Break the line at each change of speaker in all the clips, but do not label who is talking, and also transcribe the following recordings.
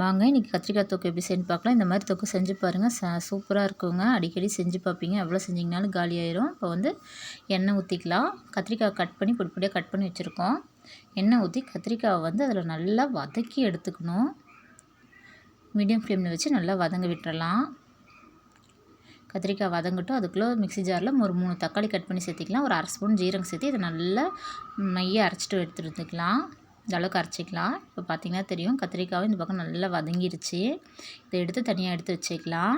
வாங்க இன்றைக்கி கத்திரிக்காய் தொக்கு எப்படி செஞ்சு பார்க்கலாம். இந்த மாதிரி தொக்கு செஞ்சு பாருங்கள் ச சூப்பராக இருக்குங்க. அடிக்கடி செஞ்சு பார்ப்பீங்க. எவ்வளோ செஞ்சிங்கனாலும் காலி ஆயிரும். இப்போ வந்து எண்ணெய் ஊற்றிக்கலாம் கத்திரிக்காய் கட் பண்ணி பொடி பொடியாக கட் பண்ணி வச்சுருக்கோம். எண்ணெய் ஊற்றி கத்திரிக்காயை வந்து அதில் நல்லா வதக்கி எடுத்துக்கணும். மீடியம் ஃப்ளேமில் வச்சு நல்லா வதங்க விட்டுறலாம். கத்திரிக்காய் வதங்கட்டும். அதுக்குள்ளே மிக்ஸி ஜாரில் ஒரு மூணு தக்காளி கட் பண்ணி சேர்த்திக்கலாம். ஒரு அரை ஸ்பூன் ஜீரகம் சேர்த்து இதை நல்லா மைய அரைச்சிட்டு எடுத்துக்கலாம் இந்த அளவுக்கு அரைச்சிக்கலாம். இப்போ பார்த்திங்கன்னா தெரியும் கத்திரிக்காவும் இந்த பக்கம் நல்லா வதங்கிருச்சு. இதை எடுத்து தனியாக எடுத்து வச்சுக்கலாம்.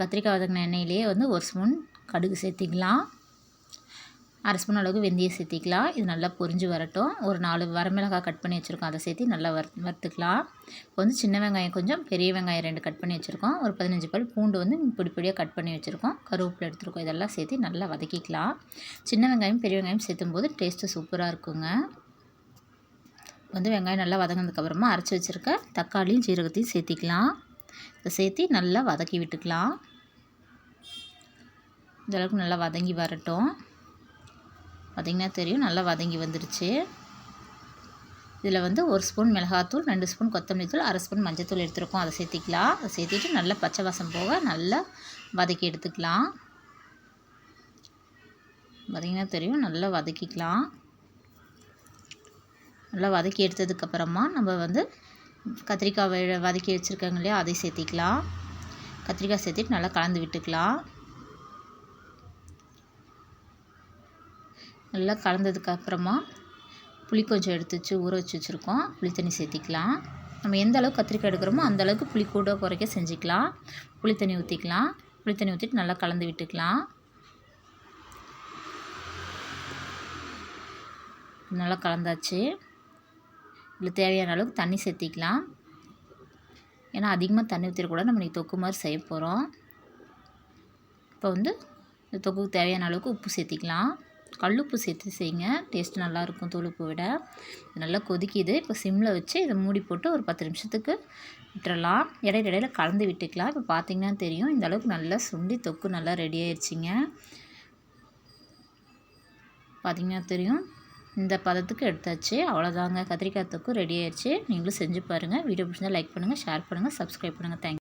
கத்திரிக்காய் வதங்கின எண்ணெயிலேயே வந்து ஒரு ஸ்பூன் கடுகு சேர்த்திக்கலாம். அரை ஸ்பூன் அளவுக்கு வெந்தயம் சேர்த்திக்கலாம். இது நல்லா பொரிஞ்சு வரட்டும். ஒரு நாலு வரமிளகாய் கட் பண்ணி வச்சுருக்கோம். அதை சேர்த்து நல்லா வறு வறுத்துக்கலாம். இப்போ வந்து சின்ன வெங்காயம் கொஞ்சம் பெரிய வெங்காயம் ரெண்டு கட் பண்ணி வச்சுருக்கோம். ஒரு பதினஞ்சு பல் பூண்டு வந்து பொடி பிடியாக கட் பண்ணி வச்சுருக்கோம். கருவேப்பிலை எடுத்துருக்கோம். இதெல்லாம் சேர்த்து நல்லா வதக்கிக்கலாம். சின்ன வெங்காயம் பெரிய வெங்காயம் சேர்த்தும் போது டேஸ்ட்டு சூப்பராக இருக்குங்க. வந்து வெங்காயம் நல்லா வதங்கினதுக்கப்புறமா அரைச்சி வச்சுருக்க தக்காளியும் ஜீரகத்தையும் சேர்த்திக்கலாம். இதை சேர்த்து நல்லா வதக்கி விட்டுக்கலாம். இந்தளவுக்கு நல்லா வதங்கி வரட்டும். பார்த்திங்கன்னா தெரியும் நல்லா வதங்கி வந்துடுச்சு இதில் வந்து ஒரு ஸ்பூன் மிளகாத்தூள் ரெண்டு ஸ்பூன் கொத்தமல்லி தூள் அரை ஸ்பூன் மஞ்சத்தூள் எடுத்துருக்கோம். அதை சேர்த்திக்கலாம். அதை சேர்த்திட்டு நல்லா பச்சை வாசம் போக நல்லா வதக்கி எடுத்துக்கலாம். பார்த்திங்கன்னா தெரியும் நல்லா வதக்கிக்கலாம். நல்லா வதக்கி எடுத்ததுக்கப்புறமா நம்ம வந்து கத்திரிக்காய் வதக்கி வச்சுருக்காங்க இல்லையா அதை சேர்த்திக்கலாம். கத்திரிக்காய் சேர்த்துட்டு நல்லா கலந்து விட்டுக்கலாம். நல்லா கலந்ததுக்கப்புறமா புளி கொஞ்சம் எடுத்து வச்சு ஊற வச்சு வச்சுருக்கோம். புளி தண்ணி சேர்த்திக்கலாம். நம்ம எந்த அளவுக்கு கத்திரிக்காய் எடுக்கிறோமோ அந்த அளவுக்கு புளி கூட குறைக்க செஞ்சுக்கலாம். புளி தண்ணி ஊற்றிக்கலாம் புளி தண்ணி ஊற்றிட்டு நல்லா கலந்து விட்டுக்கலாம். நல்லா கலந்தாச்சு. இல்லை தேவையான அளவுக்கு தண்ணி சேர்த்திக்கலாம். ஏன்னா அதிகமாக தண்ணி ஊற்றிடக்கூடாது நம்ம இன்றைக்கி தொக்கு மாதிரி செய்ய போகிறோம் இப்போ வந்து இந்த தொக்குக்கு தேவையான அளவுக்கு உப்பு சேர்த்திக்கலாம். கல்லுப்பு சேர்த்து செய்யுங்க. டேஸ்ட் நல்லாயிருக்கும் தோலுப்பு விட. நல்லா கொதிக்கிது. இப்போ சிம்மில் வச்சு இதை மூடி போட்டு ஒரு பத்து நிமிஷத்துக்கு விட்டுறலாம். இடையில இடையில கலந்து விட்டுக்கலாம். இப்போ பார்த்திங்கன்னா தெரியும். இந்த அளவுக்கு நல்லா சுண்டி தொக்கு நல்லா ரெடி ஆயிடுச்சிங்க பார்த்திங்கன்னா தெரியும். இந்த பதத்துக்கு எடுத்தாச்சு. அவ்வளோதாங்க. கத்திரிக்காய் தொக்கு ரெடி ஆயிடுச்சு. நீங்களும் செஞ்சு பாருங்கள் வீடியோ பிடிச்சிருந்தால் லைக் பண்ணுங்கள் ஷேர் பண்ணுங்கள் சப்ஸ்கிரைப் பண்ணுங்கள் தேங்க்